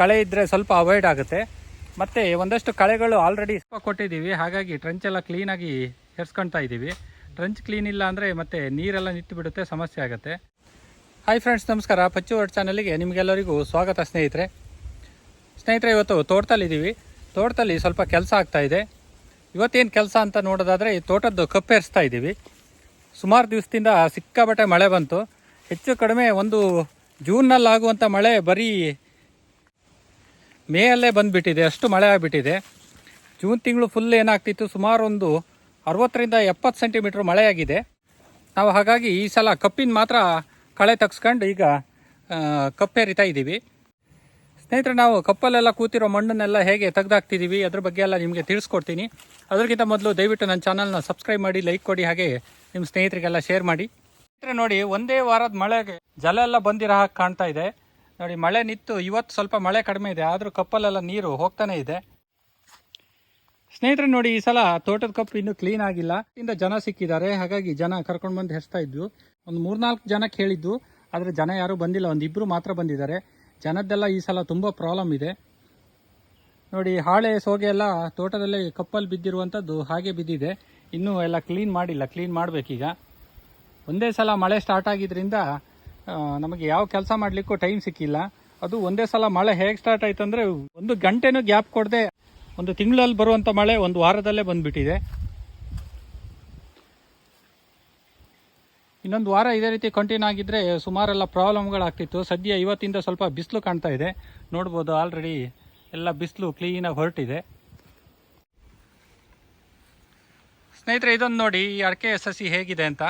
ಕಳೆ ಇದ್ದರೆ ಸ್ವಲ್ಪ ಅವಾಯ್ಡ್ ಆಗುತ್ತೆ. ಮತ್ತು ಒಂದಷ್ಟು ಕಳೆಗಳು ಆಲ್ರೆಡಿ ಕೊಟ್ಟಿದ್ದೀವಿ. ಹಾಗಾಗಿ ಟ್ರಂಚ್ ಎಲ್ಲ ಕ್ಲೀನಾಗಿ ಹೆರ್ಸ್ಕೊಂತ ಇದ್ದೀವಿ. ಟ್ರಂಚ್ ಕ್ಲೀನ್ ಇಲ್ಲ ಅಂದರೆ ಮತ್ತೆ ನೀರೆಲ್ಲ ನಿಂತು ಬಿಡುತ್ತೆ ಸಮಸ್ಯೆ ಆಗುತ್ತೆ. ಹಾಯ್ ಫ್ರೆಂಡ್ಸ್ ನಮಸ್ಕಾರ. ಪಚ್ಚು ವರ್ಡ್ ಚಾನಲಿಗೆ ನಿಮಗೆಲ್ಲರಿಗೂ ಸ್ವಾಗತ ಸ್ನೇಹಿತರೆ. ಸ್ನೇಹಿತರೆ, ಇವತ್ತು ತೋಟದಲ್ಲಿದ್ದೀವಿ ತೋಟದಲ್ಲಿ ಸ್ವಲ್ಪ ಕೆಲಸ ಆಗ್ತಾ ಇದೆ. ಇವತ್ತೇನು ಕೆಲಸ ಅಂತ ನೋಡೋದಾದರೆ ಈ ತೋಟದ್ದು ಕಪ್ಪೇರಿಸ್ತಾ ಇದ್ದೀವಿ ಸುಮಾರು ದಿವಸದಿಂದ ಸಿಕ್ಕಾಬಟ್ಟೆ ಮಳೆ ಬಂತು. ಹೆಚ್ಚು ಕಡಿಮೆ ಒಂದು ಜೂನ್ನಲ್ಲಿ ಆಗುವಂಥ ಮಳೆ ಬರೀ ಮೇಯಲ್ಲೇ ಬಂದುಬಿಟ್ಟಿದೆ, ಅಷ್ಟು ಮಳೆ ಆಗಿಬಿಟ್ಟಿದೆ. ಜೂನ್ ತಿಂಗಳು ಫುಲ್ ಏನಾಗ್ತಿತ್ತು, ಸುಮಾರು ಒಂದು ಅರವತ್ತರಿಂದ ಎಪ್ಪತ್ತು ಸೆಂಟಿಮೀಟ್ರ್ ಮಳೆಯಾಗಿದೆ. ನಾವು ಹಾಗಾಗಿ ಈ ಸಲ ಕಪ್ಪಿನ ಮಾತ್ರ ಕಳೆ ತಗ್ಸ್ಕೊಂಡು ಈಗ ಕಪ್ಪೆ ಕಪ್ಪೇರಿತಾ ಇದ್ದೀವಿ. ಸ್ನೇಹಿತರೆ, ನಾವು ಕಪ್ಪಲ್ಲೆಲ್ಲ ಕೂತಿರೋ ಮಣ್ಣನ್ನೆಲ್ಲ ಹೇಗೆ ತೆಗೆದಾಕ್ತಿದ್ದೀವಿ, ಅದ್ರ ಬಗ್ಗೆ ಎಲ್ಲ ನಿಮಗೆ ತಿಳಿಸ್ಕೊಡ್ತೀನಿ. ಅದಕ್ಕಿಂತ ಮೊದಲು ದಯವಿಟ್ಟು ನನ್ನ ಚಾನಲ್ನ ಸಬ್ಸ್ಕ್ರೈಬ್ ಮಾಡಿ ಲೈಕ್ ಕೊಡಿ, ಹಾಗೆ ನಿಮ್ಮ ಸ್ನೇಹಿತರಿಗೆಲ್ಲ ಶೇರ್ ಮಾಡಿ. ಸ್ನೇಹಿತರೆ, ನೋಡಿ, ಒಂದೇ ವಾರದ ಮಳೆಗೆ ಜಲ ಎಲ್ಲ ಬಂದಿರೋ ಹಾಗೆ ಕಾಣ್ತಾ ಇದೆ. ನೋಡಿ ಮಳೆ ನಿಂತು ಇವತ್ತು ಸ್ವಲ್ಪ ಮಳೆ ಕಡಿಮೆ ಇದೆ ಆದರೂ ಕಪ್ಪಲೆಲ್ಲ ನೀರು ಹೋಗ್ತಾನೆ ಇದೆ. ಸ್ನೇಹಿತರೆ ನೋಡಿ ಈ ಸಲ ತೋಟದ ಕಪ್ಪು ಇನ್ನೂ ಕ್ಲೀನ್ ಆಗಿಲ್ಲ. ಇಂದ ಜನ ಸಿಕ್ಕಿದ್ದಾರೆ ಹಾಗಾಗಿ ಜನ ಕರ್ಕೊಂಡು ಬಂದು ಹೆಚ್ತಾ ಇದ್ವು. ಒಂದು ಮೂರ್ನಾಲ್ಕು ಜನಕ್ಕೆ ಹೇಳಿದ್ದು ಆದರೆ ಜನ ಯಾರೂ ಬಂದಿಲ್ಲ ಒಂದು ಇಬ್ಬರು ಮಾತ್ರ ಬಂದಿದ್ದಾರೆ. ಜನದ್ದೆಲ್ಲ ಈ ಸಲ ತುಂಬ ಪ್ರಾಬ್ಲಮ್ ಇದೆ. ನೋಡಿ ಹಾಳೆ ಸೋಗೆ ಎಲ್ಲ ತೋಟದಲ್ಲೇ ಕಪ್ಪಲ್ಲಿ ಬಿದ್ದಿರುವಂಥದ್ದು ಹಾಗೆ ಬಿದ್ದಿದೆ. ಇನ್ನೂ ಎಲ್ಲ ಕ್ಲೀನ್ ಮಾಡಿಲ್ಲ ಕ್ಲೀನ್ ಮಾಡಬೇಕೀಗ. ಒಂದೇ ಸಲ ಮಳೆ ಸ್ಟಾರ್ಟ್ ಆಗಿದ್ರಿಂದ ಆ, ನಮಗೆ ಯಾವ ಕೆಲಸ ಮಾಡಲಿಕ್ಕೂ ಟೈಮ್ ಸಿಕ್ಕಿಲ್ಲ. ಅದು ಒಂದೇ ಸಲ ಮಳೆ ಹೇಗೆ ಸ್ಟಾರ್ಟ್ ಆಯ್ತು ಅಂದರೆ ಒಂದು ಗಂಟೆನೂ ಗ್ಯಾಪ್ ಕೊಡದೆ ಒಂದು ತಿಂಗಳಲ್ಲಿ ಬರುವಂಥ ಮಳೆ ಒಂದು ವಾರದಲ್ಲೇ ಬಂದುಬಿಟ್ಟಿದೆ. ಇನ್ನೊಂದು ವಾರ ಇದೇ ರೀತಿ ಕಂಟಿನ್ಯೂ ಆಗಿದ್ರೆ ಸುಮಾರೆಲ್ಲ ಪ್ರಾಬ್ಲಮ್ಗಳಾಗ್ತಿತ್ತು ಸದ್ಯ ಇವತ್ತಿಂದ ಸ್ವಲ್ಪ ಬಿಸಿಲು ಕಾಣ್ತಾ ಇದೆ. ನೋಡ್ಬೋದು ಆಲ್ರೆಡಿ ಎಲ್ಲ ಬಿಸಿಲು ಕ್ಲೀನಾಗಿ ಹೊರಟಿದೆ. ಸ್ನೇಹಿತರೆ, ಇದೊಂದು ನೋಡಿ ಈ ಅಡಕೆ ಸಸಿ ಹೇಗಿದೆ ಅಂತ.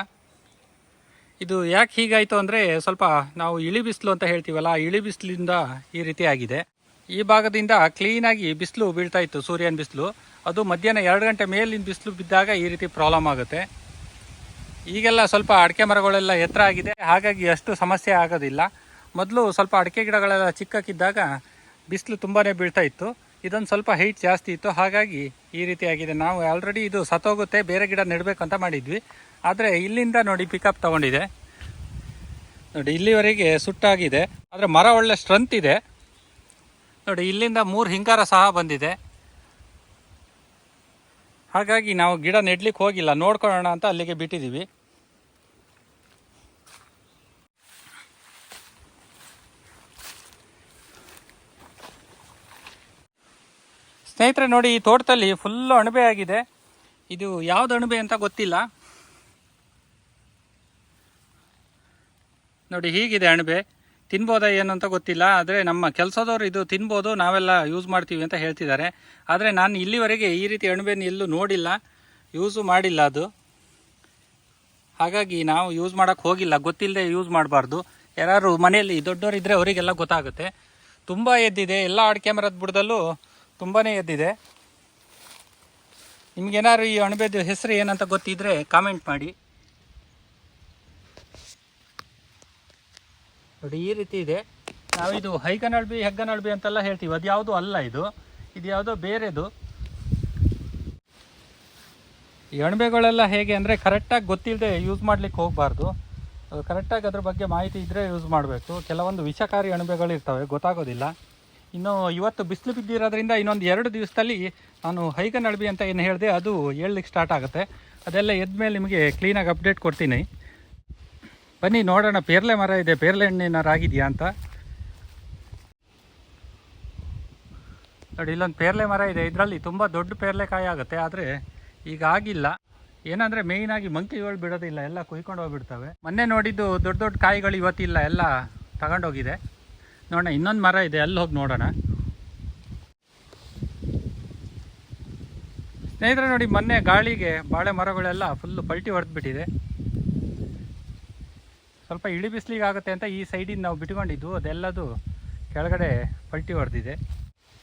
ಇದು ಯಾಕೆ ಹೀಗಾಯಿತು ಅಂದರೆ ಸ್ವಲ್ಪ ನಾವು ಇಳಿ ಬಿಸಿಲು ಅಂತ ಹೇಳ್ತೀವಲ್ಲ ಇಳಿ ಬಿಸಿಲಿಂದ ಈ ರೀತಿ ಆಗಿದೆ. ಈ ಭಾಗದಿಂದ ಕ್ಲೀನಾಗಿ ಬಿಸಿಲು ಬೀಳ್ತಾ ಇತ್ತು, ಸೂರ್ಯನ ಬಿಸಿಲು. ಅದು ಮಧ್ಯಾಹ್ನ ಎರಡು ಗಂಟೆ ಮೇಲಿನ ಬಿಸಿಲು ಬಿದ್ದಾಗ ಈ ರೀತಿ ಪ್ರಾಬ್ಲಮ್ ಆಗುತ್ತೆ. ಈಗೆಲ್ಲ ಸ್ವಲ್ಪ ಅಡಿಕೆ ಮರಗಳೆಲ್ಲ ಎತ್ತರ ಆಗಿದೆ, ಹಾಗಾಗಿ ಅಷ್ಟು ಸಮಸ್ಯೆ ಆಗೋದಿಲ್ಲ. ಮೊದಲು ಸ್ವಲ್ಪ ಅಡಿಕೆ ಗಿಡಗಳೆಲ್ಲ ಚಿಕ್ಕಕ್ಕಿದ್ದಾಗ ಬಿಸಿಲು ತುಂಬಾ ಬೀಳ್ತಾ ಇತ್ತು. ಇದೊಂದು ಸ್ವಲ್ಪ ಹೈಟ್ ಜಾಸ್ತಿ ಇತ್ತು. ಹಾಗಾಗಿ ಈ ರೀತಿ ಆಗಿದೆ ನಾವು ಆಲ್ರೆಡಿ ಇದು ಸತ್ತೋಗುತ್ತೆ. ಬೇರೆ ಗಿಡ ನೆಡಬೇಕಂತ ಮಾಡಿದ್ವಿ. ಆದರೆ ಇಲ್ಲಿಂದ ನೋಡಿ ಪಿಕಪ್ ತಗೊಂಡಿದೆ. ನೋಡಿ, ಇಲ್ಲಿವರೆಗೆ ಸುಟ್ಟಾಗಿದೆ. ಆದರೆ ಮರ ಒಳ್ಳೆ ಸ್ಟ್ರೆಂತ್ ಇದೆ. ನೋಡಿ, ಇಲ್ಲಿಂದ ಮೂರು ಹಿಂಗಾರ ಸಹ ಬಂದಿದೆ. ಹಾಗಾಗಿ ನಾವು ಗಿಡ ನೆಡ್ಲಿಕ್ಕೆ ಹೋಗಿಲ್ಲ. ನೋಡ್ಕೊಳ್ಳೋಣ ಅಂತ ಅಲ್ಲಿಗೆ ಬಿಟ್ಟಿದ್ದೀವಿ. ಸ್ನೇಹಿತರೆ, ನೋಡಿ, ಈ ತೋಟದಲ್ಲಿ ಫುಲ್ಲು ಅಣಬೆ ಆಗಿದೆ. ಇದು ಯಾವ್ದು ಅಣಬೆ ಅಂತ ಗೊತ್ತಿಲ್ಲ. ನೋಡಿ, ಹೀಗಿದೆ ಅಣಬೆ. ತಿನ್ಬೋದಾ, ಏನು ಅಂತ ಗೊತ್ತಿಲ್ಲ. ಆದರೆ, ನಮ್ಮ ಕೆಲಸದವ್ರು ಇದು ತಿನ್ಬೋದು, ನಾವೆಲ್ಲ ಯೂಸ್ ಮಾಡ್ತೀವಿ ಅಂತ ಹೇಳ್ತಿದ್ದಾರೆ. ಆದರೆ, ನಾನು ಇಲ್ಲಿವರೆಗೆ ಈ ರೀತಿ ಅಣಬೆನ ಎಲ್ಲೂ ನೋಡಿಲ್ಲ. ಯೂಸು ಮಾಡಿಲ್ಲ ಅದು. ಹಾಗಾಗಿ ನಾವು ಯೂಸ್ ಮಾಡೋಕ್ಕೆ ಹೋಗಿಲ್ಲ. ಗೊತ್ತಿಲ್ಲದೆ ಯೂಸ್ ಮಾಡಬಾರ್ದು. ಯಾರು ಮನೆಯಲ್ಲಿ ದೊಡ್ಡವರಿದ್ದರೆ ಅವರಿಗೆಲ್ಲ ಗೊತ್ತಾಗುತ್ತೆ. ತುಂಬ ಎದ್ದಿದೆ. ಎಲ್ಲ ಆಡ್ ಕ್ಯಾಮ್ರಾದ ಬುಡದಲ್ಲೂ ತುಂಬಾ ಎದ್ದಿದೆ. ನಿಮ್ಗೇನಾದ್ರು ಈ ಅಣಬೆದು ಹೆಸರು ಏನಂತ ಗೊತ್ತಿದ್ರೆ ಕಾಮೆಂಟ್ ಮಾಡಿ. ನೋಡಿ, ಈ ರೀತಿ ಇದೆ. ನಾವಿದು ಹೈಗನಳ್ಬಿ ಹೆಗ್ಗನಳ್ಬಿ ಅಂತೆಲ್ಲ ಹೇಳ್ತೀವಿ. ಅದು ಯಾವುದು ಅಲ್ಲ ಇದು. ಇದು ಯಾವುದೋ ಬೇರೆದು. ಈ ಅಣಬೆಗಳೆಲ್ಲ ಹೇಗೆ ಅಂದರೆ ಕರೆಕ್ಟಾಗಿ ಗೊತ್ತಿಲ್ಲದೆ ಯೂಸ್ ಮಾಡ್ಲಿಕ್ಕೆ ಹೋಗಬಾರ್ದು. ಕರೆಕ್ಟಾಗಿ ಅದ್ರ ಬಗ್ಗೆ ಮಾಹಿತಿ ಇದ್ದರೆ ಯೂಸ್ ಮಾಡಬೇಕು. ಕೆಲವೊಂದು ವಿಷಕಾರಿ ಅಣಬೆಗಳು ಇರ್ತವೆ ಗೊತ್ತಾಗೋದಿಲ್ಲ. ಇನ್ನು ಇವತ್ತು ಬಿಸಿಲು ಬಿದ್ದಿರೋದ್ರಿಂದ ಇನ್ನೊಂದು ಎರಡು ದಿವಸದಲ್ಲಿ ನಾನು ಹೈಗನ್ ಅಳಬಿ ಅಂತ ಏನು ಹೇಳಿದೆ, ಅದು ಹೇಳಲಿಕ್ಕೆ ಸ್ಟಾರ್ಟ್ ಆಗುತ್ತೆ. ಅದೆಲ್ಲ ಎದ್ಮೇಲೆ ನಿಮಗೆ ಕ್ಲೀನಾಗಿ ಅಪ್ಡೇಟ್ ಕೊಡ್ತೀನಿ. ಬನ್ನಿ, ನೋಡೋಣ. ಪೇರ್ಲೆ ಮರ ಇದೆ. ಪೇರ್ಲೆ ಹಣ್ಣು ಏನಾರು ಆಗಿದೆಯಾ ಅಂತ. ನೋಡಿ, ಇಲ್ಲೊಂದು ಪೇರ್ಲೆ ಮರ ಇದೆ. ಇದರಲ್ಲಿ ತುಂಬ ದೊಡ್ಡ ಪೇರ್ಲೆಕಾಯಿ ಆಗುತ್ತೆ, ಆದರೆ ಈಗ ಆಗಿಲ್ಲ. ಏನಂದರೆ ಮೇಯ್ನಾಗಿ ಮಂಕಿಗಳು ಬಿಡೋದಿಲ್ಲ. ಎಲ್ಲ ಕುಯ್ಕೊಂಡು ಹೋಗ್ಬಿಡ್ತವೆ. ಮೊನ್ನೆ ನೋಡಿದ್ದು ದೊಡ್ಡ ದೊಡ್ಡ ಕಾಯಿಗಳು ಇವತ್ತಿಲ್ಲ. ಎಲ್ಲ ತಗೊಂಡೋಗಿದೆ. ನೋಡೋಣ, ಇನ್ನೊಂದು ಮರ ಇದೆ, ಅಲ್ಲಿ ಹೋಗಿ ನೋಡೋಣ. ಸ್ನೇಹಿತರೆ ನೋಡಿ, ಮೊನ್ನೆ ಗಾಳಿಗೆ ಬಾಳೆ ಮರಗಳೆಲ್ಲ ಫುಲ್ಲು ಪಲ್ಟಿ ಹೊಡೆದ್ಬಿಟ್ಟಿದೆ. ಸ್ವಲ್ಪ ಇಳಿ ಬಿಸಿಲಿಗೆ ಆಗುತ್ತೆ ಅಂತ ಈ ಸೈಡಿಂದ ನಾವು ಬಿಟ್ಕೊಂಡಿದ್ದು, ಅದೆಲ್ಲದು ಕೆಳಗಡೆ ಪಲ್ಟಿ ಹೊಡೆದಿದೆ.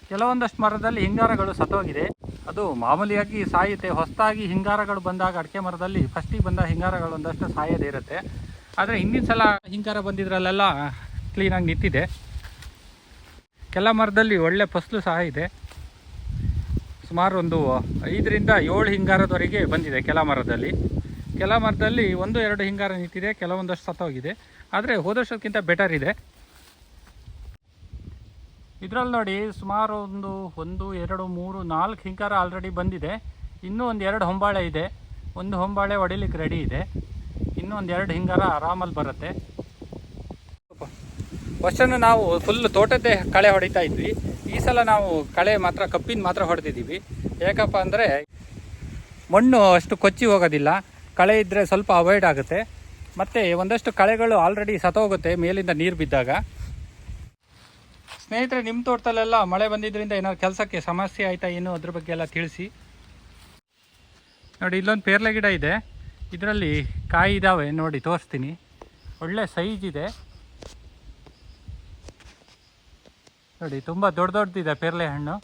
ಕೆಲವೊಂದಷ್ಟು ಮರದಲ್ಲಿ ಹಿಂಗಾರಗಳು ಸತ್ತೋಗಿದೆ. ಅದು ಮಾಮೂಲಿಯಾಗಿ ಸಾಯುತ್ತೆ ಹೊಸದಾಗಿ ಹಿಂಗಾರಗಳು ಬಂದಾಗ, ಅಡಿಕೆ ಮರದಲ್ಲಿ ಫಸ್ಟಿಗೆ ಬಂದ ಹಿಂಗಾರಗಳು ಒಂದಷ್ಟು ಸಾಯೋದೇ ಇರುತ್ತೆ. ಆದರೆ ಹಿಂದಿನ ಸಲ ಹಿಂಗಾರ ಬಂದಿದ್ರಲ್ಲೆಲ್ಲ ಕ್ಲೀನಾಗಿ ನಿಂತಿದೆ. ಕೆಲ ಮರದಲ್ಲಿ ಒಳ್ಳೆ ಫಸಲು ಸಹ ಇದೆ. ಸುಮಾರು ಒಂದು ಐದರಿಂದ ಏಳು ಹಿಂಗಾರದವರೆಗೆ ಬಂದಿದೆ ಕೆಲ ಮರದಲ್ಲಿ ಕೆಲ ಮರದಲ್ಲಿ ಒಂದು, ಎರಡು ಹಿಂಗಾರ ನಿಂತಿದೆ, ಕೆಲವೊಂದಷ್ಟು ಸತ್ತೋಗಿದೆ. ಆದರೆ ಹೋದಷ್ಟಕ್ಕಿಂತ ಬೆಟರ್ ಇದೆ. ಇದರಲ್ಲಿ ನೋಡಿ ಸುಮಾರು ಒಂದು ಒಂದು, ಎರಡು, ಮೂರು, ನಾಲ್ಕು ಹಿಂಗಾರ ಆಲ್ರೆಡಿ ಬಂದಿದೆ. ಇನ್ನೂ ಒಂದು ಎರಡು ಹೊಂಬಾಳೆ ಇದೆ. ಒಂದು ಹೊಂಬಾಳೆ ಹೊಡಿಲಿಕ್ಕೆ ರೆಡಿ ಇದೆ. ಇನ್ನೂ ಒಂದು ಎರಡು ಹಿಂಗಾರ ಆರಾಮಲ್ಲಿ ಬರುತ್ತೆ. ವರ್ಷನೂ ನಾವು ಫುಲ್ ತೋಟದ್ದೇ ಕಳೆ ಹೊಡಿತಾ ಇದ್ವಿ. ಈ ಸಲ ನಾವು ಕಳೆ ಮಾತ್ರ ಕಪ್ಪಿನ ಮಾತ್ರ ಹೊಡೆದಿದ್ದೀವಿ. ಯಾಕಪ್ಪ ಅಂದರೆ ಮಣ್ಣು ಅಷ್ಟು ಕೊಚ್ಚಿ ಹೋಗೋದಿಲ್ಲ. ಕಳೆ ಇದ್ದರೆ ಸ್ವಲ್ಪ ಅವಾಯ್ಡ್ ಆಗುತ್ತೆ. ಮತ್ತು ಒಂದಷ್ಟು ಕಳೆಗಳು ಆಲ್ರೆಡಿ ಸತೋಗುತ್ತೆ ಮೇಲಿಂದ ನೀರು ಬಿದ್ದಾಗ. ಸ್ನೇಹಿತರೆ ನಿಮ್ಮ ತೋಟದಲ್ಲೆಲ್ಲ ಮಳೆ ಬಂದಿದ್ದರಿಂದ ಏನಾದ್ರು ಕೆಲಸಕ್ಕೆ ಸಮಸ್ಯೆ ಆಯಿತಾ ಏನು ಅದ್ರ ಬಗ್ಗೆ ಎಲ್ಲ ತಿಳಿಸಿ. ನೋಡಿ, ಇಲ್ಲೊಂದು ಪೇರ್ಲೆ ಗಿಡ ಇದೆ. ಇದರಲ್ಲಿ ಕಾಯಿ ಇದ್ದಾವೆ ನೋಡಿ ತೋರಿಸ್ತೀನಿ. ಒಳ್ಳೆ ಸೈಜ್ ಇದೆ. ನೋಡಿ, ತುಂಬ ದೊಡ್ಡ ದೊಡ್ಡದಿದೆ ಪೇರ್ಲೆ ಹಣ್ಣು.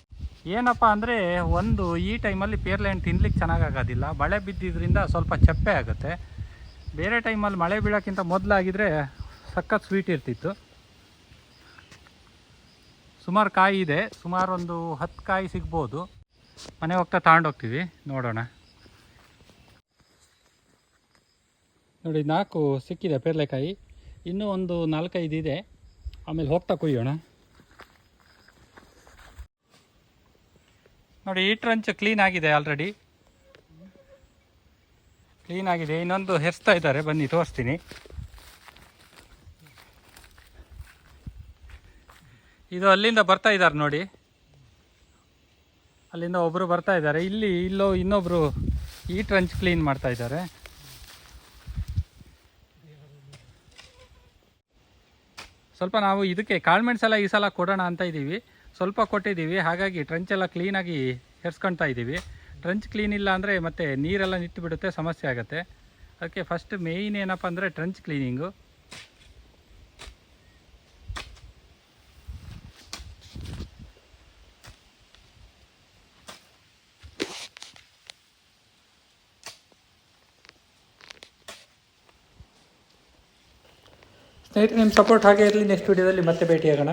ಏನಪ್ಪ ಅಂದರೆ ಒಂದು ಈ ಟೈಮಲ್ಲಿ ಪೇರಲೆ ಹಣ್ಣು ತಿನ್ಲಿಕ್ಕೆ ಚೆನ್ನಾಗಾಗೋದಿಲ್ಲ ಮಳೆ ಬಿದ್ದಿದ್ದರಿಂದ ಸ್ವಲ್ಪ ಚಪ್ಪೆ ಆಗುತ್ತೆ. ಬೇರೆ ಟೈಮಲ್ಲಿ ಮಳೆ ಬೀಳೋಕ್ಕಿಂತ ಮೊದಲಾಗಿದ್ದರೆ ಸಖತ್ ಸ್ವೀಟ್ ಇರ್ತಿತ್ತು. ಸುಮಾರು ಕಾಯಿ ಇದೆ. ಸುಮಾರು ಒಂದು ಹತ್ತು ಕಾಯಿ ಸಿಗ್ಬೋದು. ಮನೆ ಹೋಗ್ತಾ ತಗೊಂಡೋಗ್ತೀವಿ ನೋಡೋಣ. ನೋಡಿ, ನಾಲ್ಕು ಸಿಕ್ಕಿದೆ ಪೇರ್ಲೆಕಾಯಿ ಇನ್ನೂ ಒಂದು ನಾಲ್ಕೈದು ಇದೆ. ಆಮೇಲೆ ಹೋಗ್ತಾ ಕುಯ್ಯೋಣ. ನೋಡಿ, ಈ ಟ್ರಂಚ್ ಕ್ಲೀನ್ ಆಗಿದೆ ಆಲ್ರೆಡಿ ಕ್ಲೀನ್ ಆಗಿದೆ. ಇನ್ನೊಂದು ಹೆರ್ಸ್ತಾ ಇದ್ದಾರೆ. ಬನ್ನಿ, ತೋರಿಸ್ತೀನಿ. ಇದು ಅಲ್ಲಿಂದ ಬರ್ತಾ ಇದ್ದಾರೆ ನೋಡಿ. ಅಲ್ಲಿಂದ ಒಬ್ಬರು ಬರ್ತಾ ಇದ್ದಾರೆ. ಇಲ್ಲಿ ಇಲ್ಲೋ ಇನ್ನೊಬ್ರು ಈ ಟ್ರಂಚ್ ಕ್ಲೀನ್ ಮಾಡ್ತಾ ಇದ್ದಾರೆ. ಸ್ವಲ್ಪ ನಾವು ಇದಕ್ಕೆ, ಕಾಳ್ಮೆಣ್ಸೆಲ್ಲ ಈ ಸಲ ಕೊಡೋಣ ಅಂತ ಇದ್ದೀವಿ ಸ್ವಲ್ಪ ಕೊಟ್ಟಿದ್ದೀವಿ. ಹಾಗಾಗಿ ಟ್ರಂಚ್ ಎಲ್ಲ ಕ್ಲೀನಾಗಿ ಹೆರ್ಸ್ಕೊಳ್ತಾ ಇದ್ದೀವಿ. ಟ್ರಂಚ್ ಕ್ಲೀನ್ ಇಲ್ಲ ಅಂದರೆ ಮತ್ತೆ ನೀರೆಲ್ಲ ನಿಂತು ಬಿಡುತ್ತೆ ಸಮಸ್ಯೆ ಆಗುತ್ತೆ. ಅದಕ್ಕೆ ಫಸ್ಟ್ ಮೇಯ್ನ್ ಏನಪ್ಪ ಅಂದರೆ ಟ್ರಂಚ್ ಕ್ಲೀನಿಂಗು ಸ್ನೇಹಿತರೆ, ನಿಮ್ಮ ಸಪೋರ್ಟ್ ಹಾಗೆ ಇರಲಿ. ನೆಕ್ಸ್ಟ್ ವೀಡಿಯೋದಲ್ಲಿ ಮತ್ತೆ ಭೇಟಿಯಾಗೋಣ.